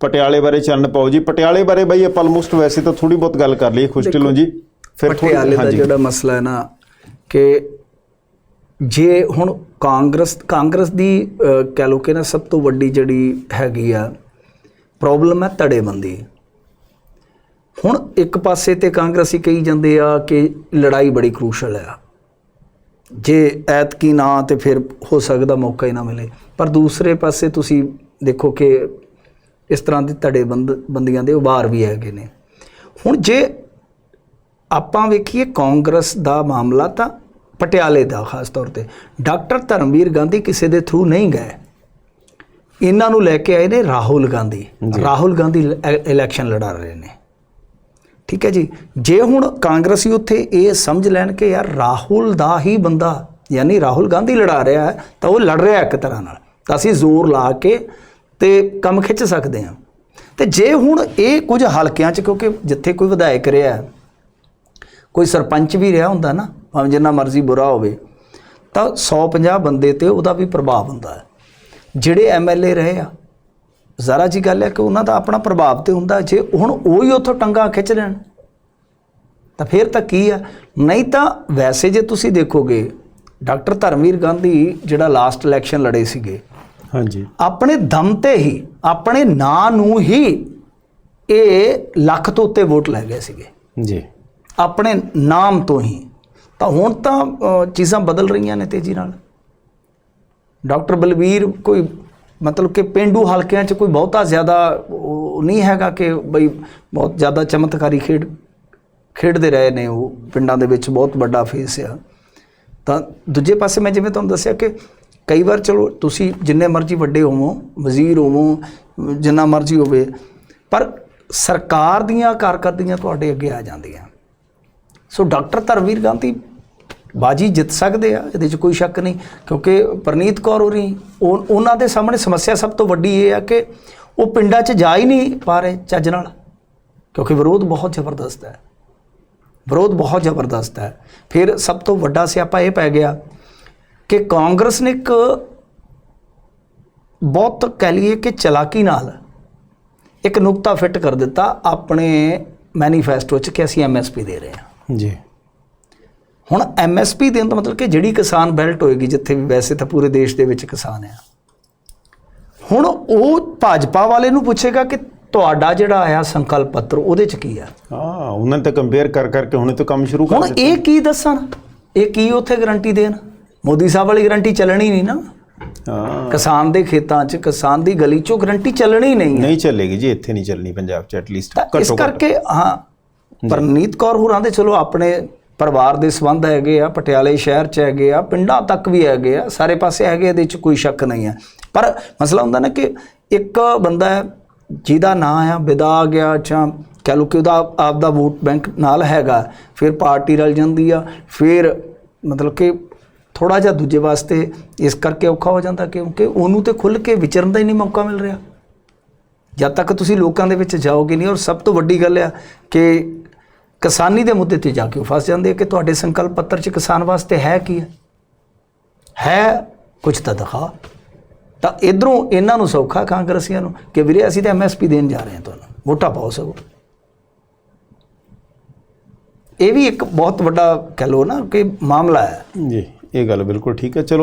ਪਟਿਆਲੇ ਬਾਰੇ ਚੰਨ ਪਾਓ ਜੀ। ਪਟਿਆਲੇ ਬਾਰੇ ਬਈ ਆਪਾਂ ਆਲਮੋਸਟ ਵੈਸੇ ਤਾਂ ਥੋੜੀ ਬਹੁਤ ਗੱਲ ਕਰ ਲਈ ਖੁਸ਼ ਢਿੱਲੋਂ ਜੀ। ਫਿਰ ਪਟਿਆਲੇ ਦਾ। ਜਿਹੜਾ ਮਸਲਾ ਹੈ ਨਾ ਕਿ ਜੇ ਹੁਣ ਕਾਂਗਰਸ ਕਾਂਗਰਸ ਦੀ ਕਹਿ ਲਓ ਕਿ ਨਾ ਸਭ ਤੋਂ ਵੱਡੀ ਜਿਹੜੀ ਹੈਗੀ ਆ ਪ੍ਰੋਬਲਮ ਹੈ ਧੜੇਬੰਦੀ ਹੁਣ ਇੱਕ ਪਾਸੇ ਤੇ ਕਾਂਗਰਸੀ ਕਹੀ ਜਾਂਦੇ ਆ ਕਿ ਲੜਾਈ ਬੜੀ ਕ੍ਰੂਸ਼ਲ ਆ। ਜੇ ਐਤਕੀ ਨਾ ਤੇ ਫਿਰ ਹੋ ਸਕਦਾ ਮੌਕਾ ਹੀ ਨਾ ਮਿਲੇ। ਪਰ ਦੂਸਰੇ ਪਾਸੇ ਤੁਸੀਂ ਦੇਖੋ ਕਿ ਇਸ ਤਰ੍ਹਾਂ ਦੇ ਧੜੇ ਬੰਦ ਬੰਦੀਆਂ ਦੇ ਉਭਾਰ ਵੀ ਹੈਗੇ ਨੇ। ਹੁਣ ਜੇ ਆਪਾਂ ਵੇਖੀਏ ਕਾਂਗਰਸ ਦਾ ਮਾਮਲਾ ਤਾਂ ਪਟਿਆਲੇ ਦਾ ਖਾਸ ਤੌਰ ਤੇ। ਡਾਕਟਰ ਧਰਮਵੀਰ ਗਾਂਧੀ ਕਿਸੇ ਦੇ ਥਰੂ ਨਹੀਂ ਗਏ। ਇਹਨਾਂ ਨੂੰ ਲੈ ਕੇ ਆਏ ਨੇ ਰਾਹੁਲ ਗਾਂਧੀ। ਰਾਹੁਲ ਗਾਂਧੀ ਇਲ- ਇਲੈਕਸ਼ਨ ਲੜਾ ਰਹੇ ਨੇ। ਠੀਕ ਹੈ ਜੀ? ਜੇ ਹੁਣ ਕਾਂਗਰਸੀ ਉੱਥੇ ਇਹ ਸਮਝ ਲੈਣ ਕਿ ਯਾਰ ਰਾਹੁਲ ਦਾ ਹੀ ਬੰਦਾ ਯਾਨੀ ਰਾਹੁਲ ਗਾਂਧੀ ਲੜਾ ਰਿਹਾ ਹੈ ਤਾਂ ਉਹ ਲੜ ਰਿਹਾ ਇੱਕ ਤਰ੍ਹਾਂ ਨਾਲ। ਤਾਂ ਅਸੀਂ ਜ਼ੋਰ ਲਾ ਕੇ ਤੇ ਕੰਮ ਖਿੱਚ ਸਕਦੇ ਹਾਂ। ਤੇ ਜੇ ਹੁਣ ਇਹ ਕੁਝ ਹਲਕਿਆਂ 'ਚ, ਕਿਉਂਕਿ ਜਿੱਥੇ ਕੋਈ ਵਿਧਾਇਕ ਰਿਹਾ, ਕੋਈ ਸਰਪੰਚ ਵੀ ਰਿਹਾ ਹੁੰਦਾ ਨਾ, ਭਾਵੇਂ ਜਿੰਨਾ ਮਰਜ਼ੀ ਬੁਰਾ ਹੋਵੇ, ਤਾਂ 150 ਬੰਦੇ ਤੇ ਉਹਦਾ ਵੀ ਪ੍ਰਭਾਵ ਹੁੰਦਾ ਹੈ। ਜਿਹੜੇ ਐਮਐਲਏ ਰਹੇ ਆ, ਜ਼ਰਾ ਜੀ ਗੱਲ ਹੈ ਕਿ ਉਹਨਾਂ ਦਾ ਆਪਣਾ ਪ੍ਰਭਾਵ ਤੇ ਹੁੰਦਾ, ਜੇ ਹੁਣ ਉਹ ਹੀ ਉੱਥੋਂ ਟੰਗਾ ਖਿੱਚ ਲੈਣ, ਤਾਂ ਫਿਰ ਤਾਂ ਕੀ ਆ? ਨਹੀਂ ਤਾਂ ਵੈਸੇ ਜੇ ਤੁਸੀਂ ਦੇਖੋਗੇ, ਡਾਕਟਰ ਧਰਮਵੀਰ ਗਾਂਧੀ ਜਿਹੜਾ ਲਾਸਟ ਇਲੈਕਸ਼ਨ ਲੜੇ ਸੀਗੇ ਹਾਂਜੀ। ਆਪਣੇ ਦਮ ਤੇ ਹੀ ਆਪਣੇ ਨਾਂ ਨੂੰ ਹੀ ਇਹ ਲੱਖ ਤੋਂ ਉੱਤੇ ਵੋਟ ਲੈ ਗਏ ਸੀਗੇ। ਜੀ। ਆਪਣੇ ਨਾਮ ਤੋਂ ਹੀ। ਤਾਂ ਹੁਣ ਤਾਂ ਚੀਜ਼ਾਂ ਬਦਲ ਰਹੀਆਂ ਨੇ ਤੇਜ਼ੀ ਨਾਲ। ਡਾਕਟਰ ਬਲਵੀਰ ਕੋਈ ਮਤਲਬ ਕਿ ਪਿੰਡੂ ਹਲਕਿਆਂ 'ਚ ਕੋਈ ਬਹੁਤਾ ਜ਼ਿਆਦਾ ਨਹੀਂ ਹੈਗਾ ਕਿ ਬਈ ਬਹੁਤ ਜ਼ਿਆਦਾ ਚਮਤਕਾਰੀ ਖੇਡ ਖੇਡਦੇ ਰਹੇ ਨੇ ਉਹ। ਪਿੰਡਾਂ ਦੇ ਵਿੱਚ ਬਹੁਤ ਵੱਡਾ ਫੇਸ ਆ। ਤਾਂ ਦੂਜੇ ਪਾਸੇ ਮੈਂ ਜਿਵੇਂ ਤੁਹਾਨੂੰ ਦੱਸਿਆ ਕਿ ਕਈ ਵਾਰ ਚਲੋ ਤੁਸੀਂ ਜਿੰਨੇ ਮਰਜ਼ੀ ਵੱਡੇ ਹੋਵੋ, ਵਜ਼ੀਰ ਹੋਵੋ, ਜਿੰਨਾ ਮਰਜ਼ੀ ਹੋਵੇ, ਪਰ ਸਰਕਾਰ ਦੀਆਂ ਕਾਰਕਰਦੀਆਂ ਤੁਹਾਡੇ ਅੱਗੇ ਆ ਜਾਂਦੀਆਂ। ਸੋ ਡਾਕਟਰ ਧਰਮਵੀਰ ਗਾਂਧੀ ਬਾਜੀ ਜਿੱਤ ਸਕਦੇ ਆ, ਇਹਦੇ 'ਚ ਕੋਈ ਸ਼ੱਕ ਨਹੀਂ, ਕਿਉਂਕਿ ਪ੍ਰਨੀਤ ਕੌਰ ਹੋਰੀ ਉਹਨਾਂ ਦੇ ਸਾਹਮਣੇ ਸਮੱਸਿਆ ਸਭ ਤੋਂ ਵੱਡੀ ਇਹ ਆ ਕਿ ਉਹ ਪਿੰਡਾਂ 'ਚ ਜਾ ਹੀ ਨਹੀਂ ਪਾ ਰਹੇ ਚੱਜ ਨਾਲ, ਕਿਉਂਕਿ ਵਿਰੋਧ ਬਹੁਤ ਜ਼ਬਰਦਸਤ ਹੈ। ਵਿਰੋਧ ਬਹੁਤ ਜ਼ਬਰਦਸਤ ਹੈ। ਫਿਰ ਸਭ ਤੋਂ ਵੱਡਾ ਸਿਆਪਾ ਇਹ ਪੈ ਗਿਆ ਕਿ ਕਾਂਗਰਸ ਨੇ ਇੱਕ ਬਹੁਤ ਕਹਿ ਲਈਏ ਕਿ ਚਲਾਕੀ ਨਾਲ ਇੱਕ ਨੁਕਤਾ ਫਿੱਟ ਕਰ ਦਿੱਤਾ ਆਪਣੇ ਮੈਨੀਫੈਸਟੋ 'ਚ ਕਿ ਅਸੀਂ ਐਮਐਸਪੀ ਦੇ ਰਹੇ ਹਾਂ। ਜੀ। ਹੁਣ ਐਮਐਸਪੀ ਦੇਣ ਦਾ ਮਤਲਬ ਕਿ ਜਿਹੜੀ ਕਿਸਾਨ ਬੈਲਟ ਹੋਏਗੀ ਜਿੱਥੇ ਵੀ ਵੈਸੇ ਤਾਂ ਪੂਰੇ ਦੇਸ਼ ਦੇ ਵਿੱਚ ਕਿਸਾਨ ਆ। ਹੁਣ ਉਹ ਭਾਜਪਾ ਵਾਲੇ ਨੂੰ ਪੁੱਛੇਗਾ ਕਿ ਤੁਹਾਡਾ ਜਿਹੜਾ ਆਇਆ ਸੰਕਲਪ ਪੱਤਰ ਉਹਦੇ 'ਚ ਕੀ ਆ? ਹਾਂ ਉਹਨਾਂ ਨੇ ਤਾਂ ਕੰਪੇਅਰ ਕਰ ਕਰਕੇ ਹੁਣੇ ਤੋਂ ਕੰਮ ਸ਼ੁਰੂ ਕਰ ਹੁਣ ਦਿੱਤਾ। ਇਹ ਕੀ ਦੱਸਣ? ਇਹ ਕੀ ਉੱਥੇ ਗਾਰੰਟੀ ਦੇਣ? ਮੋਦੀ ਸਾਹਿਬ ਵਾਲੀ ਗਾਰੰਟੀ ਚੱਲਣੀ ਨਹੀਂ ਨਾ। ਹਾਂ। ਕਿਸਾਨ ਦੇ ਖੇਤਾਂ 'ਚ ਕਿਸਾਨ ਦੀ ਗਲੀ 'ਚੋਂ ਗਾਰੰਟੀ ਚੱਲਣੀ ਨਹੀਂ ਹੈ। ਨਹੀਂ ਚੱਲੇਗੀ ਜੀ ਇੱਥੇ ਨਹੀਂ ਚੱਲਣੀ ਪੰਜਾਬ 'ਚ ਐਟਲੀਸਟ ਤਾਂ ਇਸ ਕਰਕੇ ਹਾਂ ਪਰਨੀਤ ਕੌਰ ਹੋਰਾਂ ਦੇ ਚਲੋ ਆਪਣੇ ਪਰਿਵਾਰ ਦੇ ਸੰਬੰਧ ਹੈਗੇ ਆ ਪਟਿਆਲੇ ਸ਼ਹਿਰ ਚ ਹੈਗੇ ਆ ਪਿੰਡਾਂ ਤੱਕ ਵੀ ਹੈਗੇ ਆ ਸਾਰੇ ਪਾਸੇ ਹੈਗੇ ਇਹਦੇ ਚ ਕੋਈ ਸ਼ੱਕ ਨਹੀਂ ਹੈ। ਪਰ ਮਸਲਾ ਹੁੰਦਾ ਨਾ ਕਿ ਇੱਕ ਬੰਦਾ ਹੈ ਜਿਹਦਾ ਨਾਂ ਆ ਵਿਦਾ ਆ ਗਿਆ ਜਾਂ ਕਹਿ ਲਓ ਕਿ ਉਹਦਾ ਆਪਦਾ ਵੋਟ ਬੈਂਕ ਨਾਲ ਹੈਗਾ ਫਿਰ ਪਾਰਟੀ ਰਲ ਜਾਂਦੀ ਆ ਫਿਰ ਮਤਲਬ ਕਿ ਥੋੜਾ ਜਿਹਾ ਦੂਜੇ ਵਾਸਤੇ ਇਸ ਕਰਕੇ ਔਖਾ ਹੋ ਜਾਂਦਾ ਕਿਉਂਕਿ ਉਹਨੂੰ ਤੇ ਖੁੱਲ ਕੇ ਵਿਚਰਨ ਦਾ ਹੀ ਨਹੀਂ ਮੌਕਾ ਮਿਲ ਰਿਹਾ। ਜਦ ਤੱਕ ਤੁਸੀਂ ਲੋਕਾਂ ਦੇ ਵਿੱਚ ਜਾਓਗੇ ਨਹੀਂ, ਔਰ ਸਭ ਤੋਂ ਵੱਡੀ ਗੱਲ ਆ ਕਿ ਕਿਸਾਨੀ ਦੇ ਮੁੱਦੇ ਤੇ ਜਾ ਕੇ ਉਹ ਫਸ ਜਾਂਦੇ ਕਿ ਤੁਹਾਡੇ ਸੰਕਲਪ ਪੱਤਰ 'ਚ ਕਿਸਾਨ ਵਾਸਤੇ ਹੈ ਕੀ ਹੈ ਹੈ ਕੁਝ ਤਾਂ ਦਿਖਾ। ਤਾਂ ਇਧਰੋਂ ਇਹਨਾਂ ਨੂੰ ਸੌਖਾ ਕਾਂਗਰਸੀਆਂ ਨੂੰ ਕਿ ਵੀਰੇ ਅਸੀਂ ਤਾਂ ਐਮਐਸਪੀ ਦੇਣ ਜਾ ਰਹੇ ਹਾਂ ਤੁਹਾਨੂੰ, ਵੋਟਾਂ ਪਾਓ ਸਗੋਂ। ਇਹ ਵੀ ਇੱਕ ਬਹੁਤ ਵੱਡਾ ਕਹਿ ਲਓ ਨਾ ਕਿ ਮਾਮਲਾ ਹੈ। ਜੀ। ਇਹ ਗੱਲ ਬਿਲਕੁਲ ਠੀਕ ਹੈ। ਚਲੋ